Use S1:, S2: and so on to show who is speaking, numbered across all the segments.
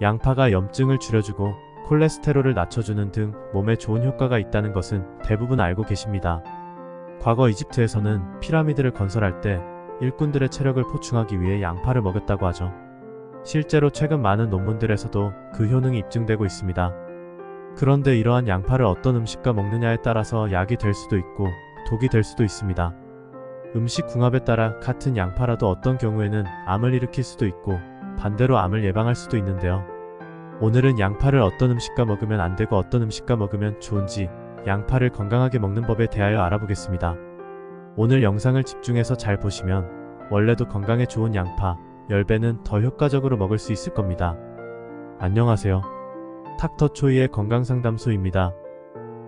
S1: 양파가 염증을 줄여주고 콜레스테롤을 낮춰주는 등 몸에 좋은 효과가 있다는 것은 대부분 알고 계십니다. 과거 이집트에서는 피라미드를 건설할 때 일꾼들의 체력을 보충하기 위해 양파를 먹였다고 하죠. 실제로 최근 많은 논문들에서도 그 효능이 입증되고 있습니다. 그런데 이러한 양파를 어떤 음식과 먹느냐에 따라서 약이 될 수도 있고 독이 될 수도 있습니다. 음식 궁합에 따라 같은 양파라도 어떤 경우에는 암을 일으킬 수도 있고 반대로 암을 예방할 수도 있는데요. 오늘은 양파를 어떤 음식과 먹으면 안 되고 어떤 음식과 먹으면 좋은지 양파를 건강하게 먹는 법에 대하여 알아보겠습니다. 오늘 영상을 집중해서 잘 보시면 원래도 건강에 좋은 양파 10배는 더 효과적으로 먹을 수 있을 겁니다. 안녕하세요. 닥터초이의 건강상담소입니다.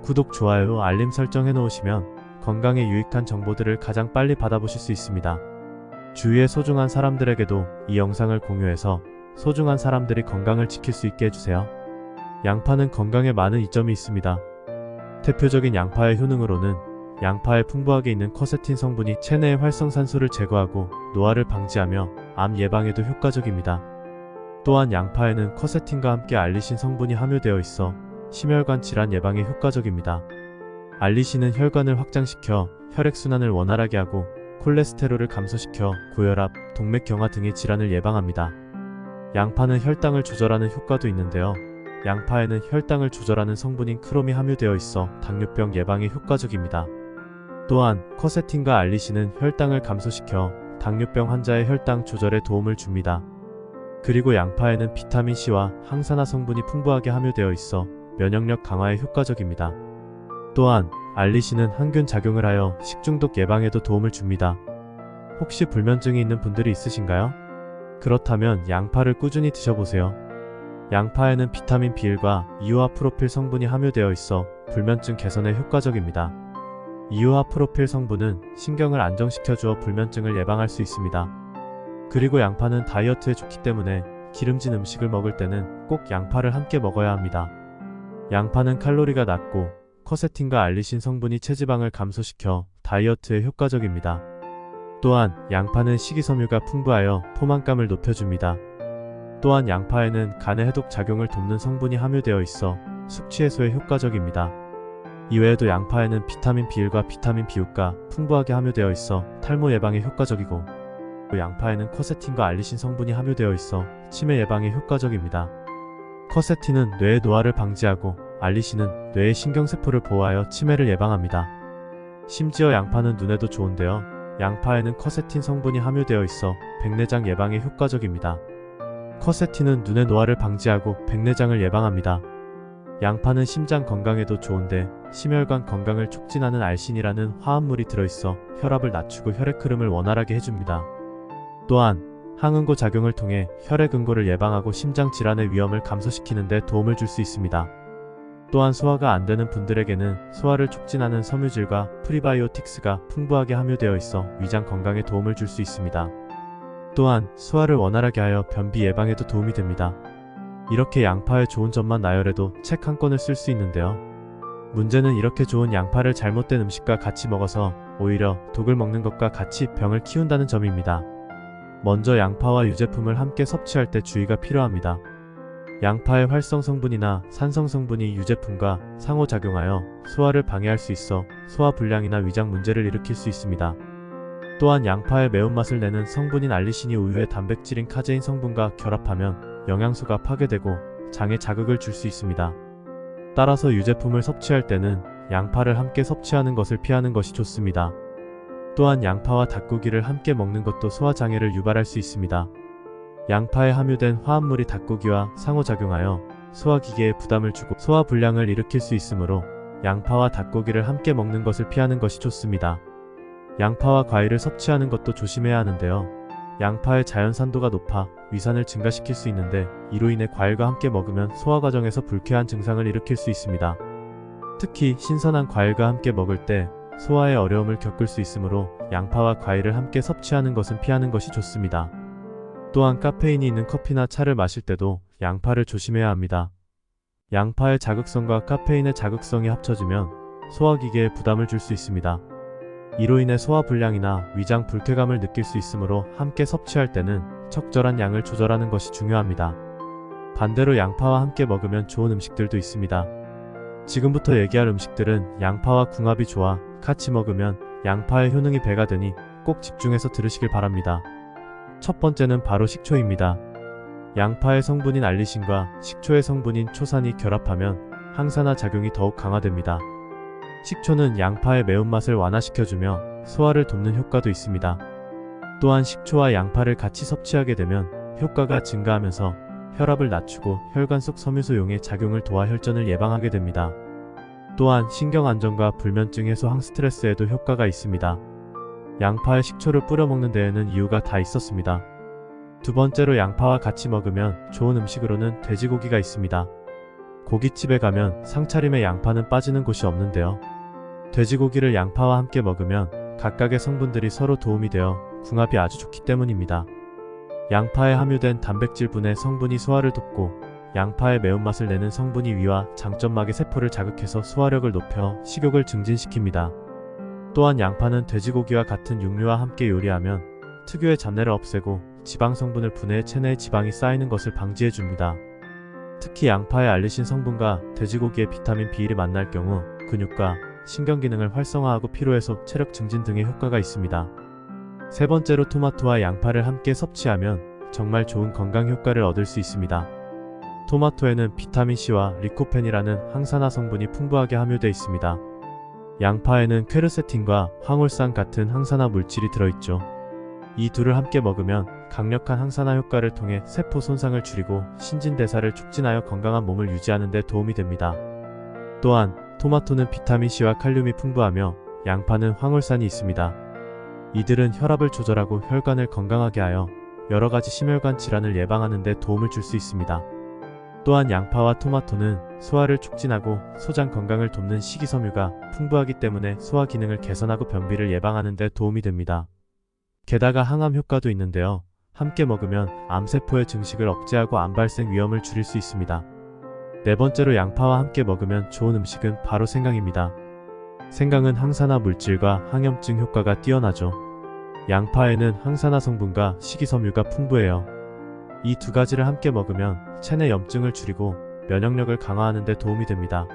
S1: 구독, 좋아요, 알림 설정 해놓으시면 건강에 유익한 정보들을 가장 빨리 받아보실 수 있습니다. 주위의 소중한 사람들에게도 이 영상을 공유해서 소중한 사람들이 건강을 지킬 수 있게 해주세요. 양파는 건강에 많은 이점이 있습니다. 대표적인 양파의 효능으로는 양파에 풍부하게 있는 커세틴 성분이 체내의 활성산소를 제거하고 노화를 방지하며 암 예방에도 효과적입니다. 또한 양파에는 커세틴과 함께 알리신 성분이 함유되어 있어 심혈관 질환 예방에 효과적입니다. 알리신은 혈관을 확장시켜 혈액순환을 원활하게 하고 콜레스테롤을 감소시켜 고혈압, 동맥경화 등의 질환을 예방합니다. 양파는 혈당을 조절하는 효과도 있는데요. 양파에는 혈당을 조절하는 성분인 크롬이 함유되어 있어 당뇨병 예방에 효과적입니다. 또한 커세틴과 알리신은 혈당을 감소시켜 당뇨병 환자의 혈당 조절에 도움을 줍니다. 그리고 양파에는 비타민C와 항산화 성분이 풍부하게 함유되어 있어 면역력 강화에 효과적입니다. 또한 알리신은 항균 작용을 하여 식중독 예방에도 도움을 줍니다. 혹시 불면증이 있는 분들이 있으신가요? 그렇다면 양파를 꾸준히 드셔보세요. 양파에는 비타민 B1과 이오아 프로필 성분이 함유되어 있어 불면증 개선에 효과적입니다. 이오아 프로필 성분은 신경을 안정시켜 주어 불면증을 예방할 수 있습니다. 그리고 양파는 다이어트에 좋기 때문에 기름진 음식을 먹을 때는 꼭 양파를 함께 먹어야 합니다. 양파는 칼로리가 낮고 커세틴과 알리신 성분이 체지방을 감소시켜 다이어트에 효과적입니다. 또한 양파는 식이섬유가 풍부하여 포만감을 높여줍니다. 또한 양파에는 간의 해독 작용을 돕는 성분이 함유되어 있어 숙취 해소에 효과적입니다. 이외에도 양파에는 비타민 B1과 비타민 B6가 풍부하게 함유되어 있어 탈모 예방에 효과적이고 또 양파에는 커세틴과 알리신 성분이 함유되어 있어 치매 예방에 효과적입니다. 커세틴은 뇌의 노화를 방지하고 알리신은 뇌의 신경세포를 보호하여 치매를 예방합니다. 심지어 양파는 눈에도 좋은데요. 양파에는 커세틴 성분이 함유되어 있어 백내장 예방에 효과적입니다. 커세틴은 눈의 노화를 방지하고 백내장을 예방합니다. 양파는 심장 건강에도 좋은데 심혈관 건강을 촉진하는 알신이라는 화합물이 들어있어 혈압을 낮추고 혈액 흐름을 원활하게 해줍니다. 또한 항응고 작용을 통해 혈액 응고를 예방하고 심장 질환의 위험을 감소시키는 데 도움을 줄 수 있습니다. 또한 소화가 안 되는 분들에게는 소화를 촉진하는 섬유질과 프리바이오틱스가 풍부하게 함유되어 있어 위장 건강에 도움을 줄 수 있습니다. 또한 소화를 원활하게 하여 변비 예방에도 도움이 됩니다. 이렇게 양파의 좋은 점만 나열해도 책 한 권을 쓸 수 있는데요. 문제는 이렇게 좋은 양파를 잘못된 음식과 같이 먹어서 오히려 독을 먹는 것과 같이 병을 키운다는 점입니다. 먼저 양파와 유제품을 함께 섭취할 때 주의가 필요합니다. 양파의 활성 성분이나 산성 성분이 유제품과 상호작용하여 소화를 방해할 수 있어 소화 불량이나 위장 문제를 일으킬 수 있습니다. 또한 양파의 매운맛을 내는 성분인 알리신이 우유의 단백질인 카제인 성분과 결합하면 영양소가 파괴되고 장에 자극을 줄 수 있습니다. 따라서 유제품을 섭취할 때는 양파를 함께 섭취하는 것을 피하는 것이 좋습니다. 또한 양파와 닭고기를 함께 먹는 것도 소화장애를 유발할 수 있습니다. 양파에 함유된 화합물이 닭고기와 상호작용하여 소화기계에 부담을 주고 소화불량을 일으킬 수 있으므로 양파와 닭고기를 함께 먹는 것을 피하는 것이 좋습니다. 양파와 과일을 섭취하는 것도 조심해야 하는데요. 양파의 자연산도가 높아 위산을 증가시킬 수 있는데 이로 인해 과일과 함께 먹으면 소화 과정에서 불쾌한 증상을 일으킬 수 있습니다. 특히 신선한 과일과 함께 먹을 때 소화에 어려움을 겪을 수 있으므로 양파와 과일을 함께 섭취하는 것은 피하는 것이 좋습니다. 또한 카페인이 있는 커피나 차를 마실 때도 양파를 조심해야 합니다. 양파의 자극성과 카페인의 자극성이 합쳐지면 소화기계에 부담을 줄 수 있습니다. 이로 인해 소화 불량이나 위장 불쾌감을 느낄 수 있으므로 함께 섭취할 때는 적절한 양을 조절하는 것이 중요합니다. 반대로 양파와 함께 먹으면 좋은 음식들도 있습니다. 지금부터 얘기할 음식들은 양파와 궁합이 좋아 같이 먹으면 양파의 효능이 배가 되니 꼭 집중해서 들으시길 바랍니다. 첫 번째는 바로 식초입니다. 양파의 성분인 알리신과 식초의 성분인 초산이 결합하면 항산화 작용이 더욱 강화됩니다. 식초는 양파의 매운맛을 완화시켜주며 소화를 돕는 효과도 있습니다. 또한 식초와 양파를 같이 섭취하게 되면 효과가 증가하면서 혈압을 낮추고 혈관 속 섬유소용의 작용을 도와 혈전을 예방하게 됩니다. 또한 신경 안정과 불면증 해소 항 스트레스에도 효과가 있습니다. 양파에 식초를 뿌려 먹는 데에는 이유가 다 있었습니다. 두 번째로 양파와 같이 먹으면 좋은 음식으로는 돼지고기가 있습니다. 고깃집에 가면 상차림에 양파는 빠지는 곳이 없는데요. 돼지고기를 양파와 함께 먹으면 각각의 성분들이 서로 도움이 되어 궁합이 아주 좋기 때문입니다. 양파에 함유된 단백질분의 성분이 소화를 돕고 양파의 매운맛을 내는 성분이 위와 장점막의 세포를 자극해서 소화력을 높여 식욕을 증진시킵니다. 또한 양파는 돼지고기와 같은 육류와 함께 요리하면 특유의 잡내를 없애고 지방 성분을 분해해 체내에 지방이 쌓이는 것을 방지해 줍니다. 특히 양파의 알리신 성분과 돼지고기의 비타민 B를 만날 경우 근육과 신경 기능을 활성화하고 피로 해소, 체력 증진 등의 효과가 있습니다. 세 번째로 토마토와 양파를 함께 섭취하면 정말 좋은 건강 효과를 얻을 수 있습니다. 토마토에는 비타민C와 리코펜이라는 항산화 성분이 풍부하게 함유되어 있습니다. 양파에는 퀘르세틴과 황홀산 같은 항산화 물질이 들어있죠. 이 둘을 함께 먹으면 강력한 항산화 효과를 통해 세포 손상을 줄이고 신진대사를 촉진하여 건강한 몸을 유지하는 데 도움이 됩니다. 또한 토마토는 비타민C와 칼륨이 풍부하며 양파는 황홀산이 있습니다. 이들은 혈압을 조절하고 혈관을 건강하게 하여 여러 가지 심혈관 질환을 예방하는 데 도움을 줄 수 있습니다. 또한 양파와 토마토는 소화를 촉진하고 소장 건강을 돕는 식이섬유가 풍부하기 때문에 소화 기능을 개선하고 변비를 예방하는 데 도움이 됩니다. 게다가 항암 효과도 있는데요. 함께 먹으면 암세포의 증식을 억제하고 암 발생 위험을 줄일 수 있습니다. 네 번째로 양파와 함께 먹으면 좋은 음식은 바로 생강입니다. 생강은 항산화 물질과 항염증 효과가 뛰어나죠. 양파에는 항산화 성분과 식이섬유가 풍부해요. 이 두 가지를 함께 먹으면 체내 염증을 줄이고 면역력을 강화하는 데 도움이 됩니다.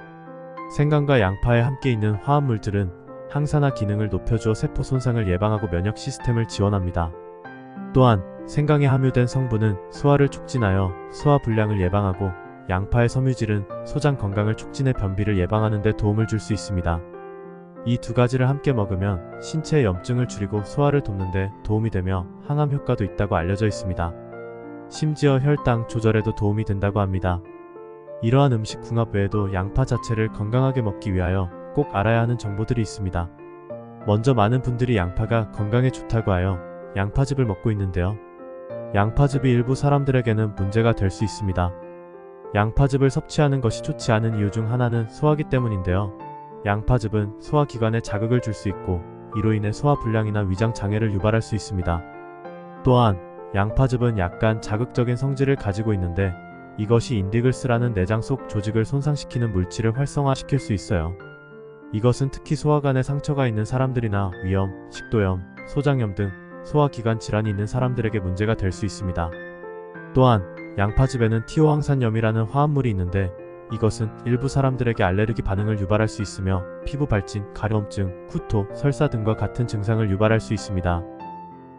S1: 생강과 양파에 함께 있는 화합물들은 항산화 기능을 높여주어 세포 손상을 예방하고 면역 시스템을 지원합니다. 또한 생강에 함유된 성분은 소화를 촉진하여 소화 불량을 예방하고 양파의 섬유질은 소장 건강을 촉진해 변비를 예방하는 데 도움을 줄 수 있습니다. 이 두 가지를 함께 먹으면 신체의 염증을 줄이고 소화를 돕는 데 도움이 되며 항암 효과도 있다고 알려져 있습니다. 심지어 혈당 조절에도 도움이 된다고 합니다. 이러한 음식 궁합 외에도 양파 자체를 건강하게 먹기 위하여 꼭 알아야 하는 정보들이 있습니다. 먼저 많은 분들이 양파가 건강에 좋다고 하여 양파즙을 먹고 있는데요. 양파즙이 일부 사람들에게는 문제가 될 수 있습니다. 양파즙을 섭취하는 것이 좋지 않은 이유 중 하나는 소화기 때문인데요. 양파즙은 소화기관에 자극을 줄 수 있고 이로 인해 소화불량이나 위장 장애를 유발할 수 있습니다. 또한 양파즙은 약간 자극적인 성질을 가지고 있는데 이것이 인디글스라는 내장 속 조직을 손상시키는 물질을 활성화시킬 수 있어요. 이것은 특히 소화관에 상처가 있는 사람들이나 위염, 식도염, 소장염 등 소화기관 질환이 있는 사람들에게 문제가 될 수 있습니다. 또한 양파즙에는 티오항산염이라는 화합물이 있는데 이것은 일부 사람들에게 알레르기 반응을 유발할 수 있으며 피부 발진, 가려움증, 구토, 설사 등과 같은 증상을 유발할 수 있습니다.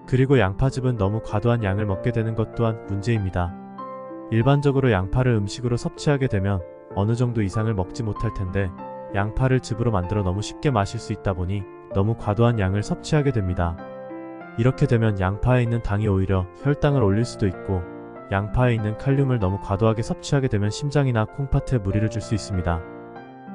S1: 그리고 양파즙은 너무 과도한 양을 먹게 되는 것 또한 문제입니다. 일반적으로 양파를 음식으로 섭취하게 되면 어느 정도 이상을 먹지 못할 텐데 양파를 즙으로 만들어 너무 쉽게 마실 수 있다 보니 너무 과도한 양을 섭취하게 됩니다. 이렇게 되면 양파에 있는 당이 오히려 혈당을 올릴 수도 있고 양파에 있는 칼륨을 너무 과도하게 섭취하게 되면 심장이나 콩팥에 무리를 줄 수 있습니다.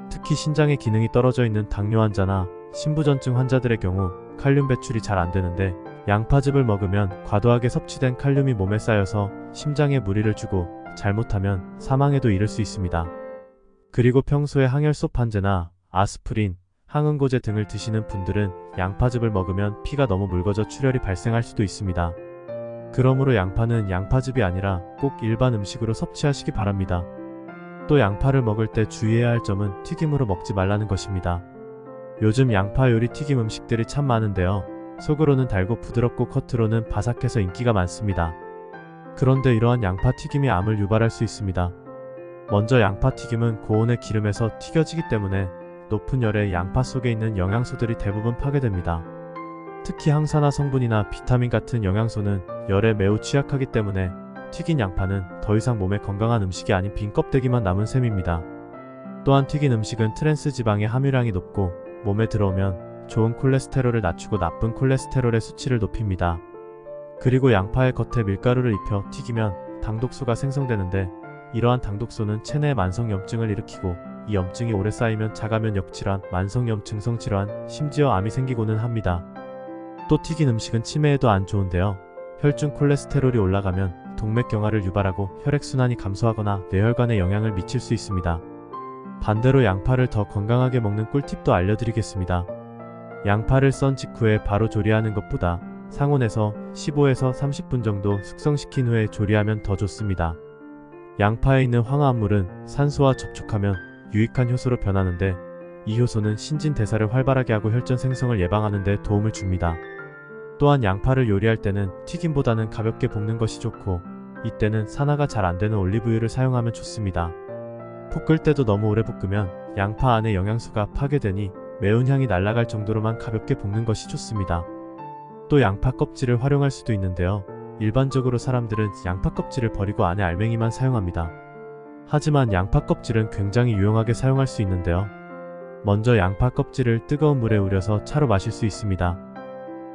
S1: 특히 신장의 기능이 떨어져 있는 당뇨 환자나 신부전증 환자들의 경우 칼륨 배출이 잘 안 되는데 양파즙을 먹으면 과도하게 섭취된 칼륨이 몸에 쌓여서 심장에 무리를 주고 잘못하면 사망에도 이를 수 있습니다. 그리고 평소에 항혈소 판제나 아스프린, 항응고제 등을 드시는 분들은 양파즙을 먹으면 피가 너무 묽어져 출혈이 발생할 수도 있습니다. 그러므로 양파는 양파즙이 아니라 꼭 일반 음식으로 섭취하시기 바랍니다. 또 양파를 먹을 때 주의해야 할 점은 튀김으로 먹지 말라는 것입니다. 요즘 양파 요리 튀김 음식들이 참 많은데요. 속으로는 달고 부드럽고 겉으로는 바삭해서 인기가 많습니다. 그런데 이러한 양파 튀김이 암을 유발할 수 있습니다. 먼저 양파 튀김은 고온의 기름에서 튀겨지기 때문에 높은 열에 양파 속에 있는 영양소들이 대부분 파괴됩니다. 특히 항산화 성분이나 비타민 같은 영양소는 열에 매우 취약하기 때문에 튀긴 양파는 더 이상 몸에 건강한 음식이 아닌 빈 껍데기만 남은 셈입니다. 또한 튀긴 음식은 트랜스 지방의 함유량이 높고 몸에 들어오면 좋은 콜레스테롤을 낮추고 나쁜 콜레스테롤의 수치를 높입니다. 그리고 양파의 겉에 밀가루를 입혀 튀기면 당독소가 생성되는데 이러한 당독소는 체내 만성염증을 일으키고 이 염증이 오래 쌓이면 자가면역 질환, 만성염 증 성 질환, 심지어 암이 생기고는 합니다. 또 튀긴 음식은 치매에도 안 좋은데요. 혈중 콜레스테롤이 올라가면 동맥경화를 유발하고 혈액순환이 감소하거나 뇌혈관에 영향을 미칠 수 있습니다. 반대로 양파를 더 건강하게 먹는 꿀팁도 알려드리겠습니다. 양파를 썬 직후에 바로 조리하는 것보다 상온에서 15에서 30분 정도 숙성시킨 후에 조리하면 더 좋습니다. 양파에 있는 황화합물은 산소와 접촉하면 유익한 효소로 변하는데 이 효소는 신진대사를 활발하게 하고 혈전 생성을 예방하는 데 도움을 줍니다. 또한 양파를 요리할 때는 튀김보다는 가볍게 볶는 것이 좋고 이때는 산화가 잘 안되는 올리브유를 사용하면 좋습니다. 볶을 때도 너무 오래 볶으면 양파 안에 영양소가 파괴되니 매운 향이 날아갈 정도로만 가볍게 볶는 것이 좋습니다. 또 양파 껍질을 활용할 수도 있는데요. 일반적으로 사람들은 양파 껍질을 버리고 안에 알맹이만 사용합니다. 하지만 양파 껍질은 굉장히 유용하게 사용할 수 있는데요. 먼저 양파 껍질을 뜨거운 물에 우려서 차로 마실 수 있습니다.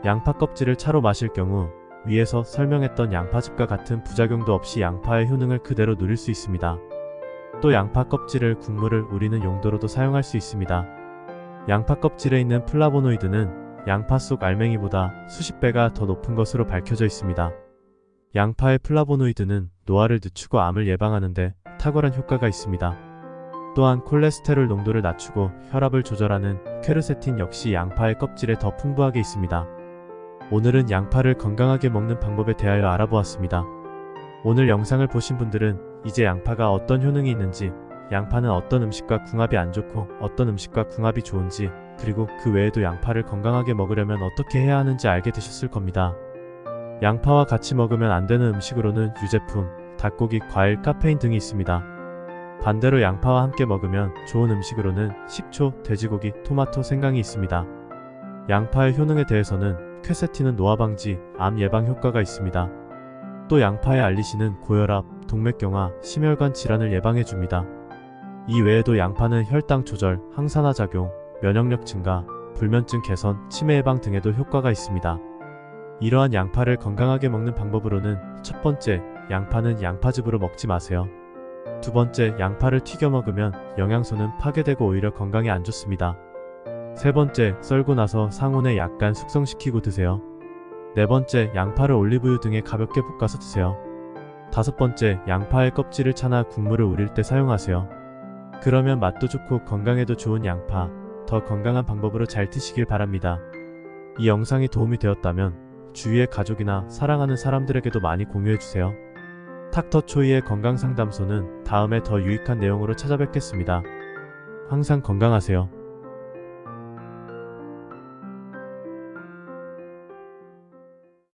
S1: 양파 껍질을 차로 마실 경우 위에서 설명했던 양파즙과 같은 부작용도 없이 양파의 효능을 그대로 누릴 수 있습니다. 또 양파 껍질을 국물을 우리는 용도로도 사용할 수 있습니다. 양파 껍질에 있는 플라보노이드는 양파 속 알맹이보다 수십 배가 더 높은 것으로 밝혀져 있습니다. 양파의 플라보노이드는 노화를 늦추고 암을 예방하는데 탁월한 효과가 있습니다. 또한 콜레스테롤 농도를 낮추고 혈압을 조절하는 퀘르세틴 역시 양파의 껍질에 더 풍부하게 있습니다. 오늘은 양파를 건강하게 먹는 방법에 대하여 알아보았습니다. 오늘 영상을 보신 분들은 이제 양파가 어떤 효능이 있는지, 양파는 어떤 음식과 궁합이 안 좋고 어떤 음식과 궁합이 좋은지, 그리고 그 외에도 양파를 건강하게 먹으려면 어떻게 해야 하는지 알게 되셨을 겁니다. 양파와 같이 먹으면 안 되는 음식으로는 유제품, 닭고기, 과일, 카페인 등이 있습니다. 반대로 양파와 함께 먹으면 좋은 음식으로는 식초, 돼지고기, 토마토, 생강이 있습니다. 양파의 효능에 대해서는 퀘세틴은 노화 방지, 암 예방 효과가 있습니다. 또 양파의 알리신은 고혈압, 동맥경화, 심혈관 질환을 예방해 줍니다. 이 외에도 양파는 혈당 조절, 항산화 작용, 면역력 증가, 불면증 개선, 치매 예방 등에도 효과가 있습니다. 이러한 양파를 건강하게 먹는 방법으로는 첫 번째, 양파는 양파즙으로 먹지 마세요. 두 번째, 양파를 튀겨 먹으면 영양소는 파괴되고 오히려 건강에 안 좋습니다. 세 번째, 썰고 나서 상온에 약간 숙성시키고 드세요. 네 번째, 양파를 올리브유 등에 가볍게 볶아서 드세요. 다섯 번째, 양파의 껍질을 차나 국물을 우릴 때 사용하세요. 그러면 맛도 좋고 건강에도 좋은 양파, 더 건강한 방법으로 잘 드시길 바랍니다. 이 영상이 도움이 되었다면 주위의 가족이나 사랑하는 사람들에게도 많이 공유해주세요. 닥터 초이의 건강상담소는 다음에 더 유익한 내용으로 찾아뵙겠습니다. 항상 건강하세요.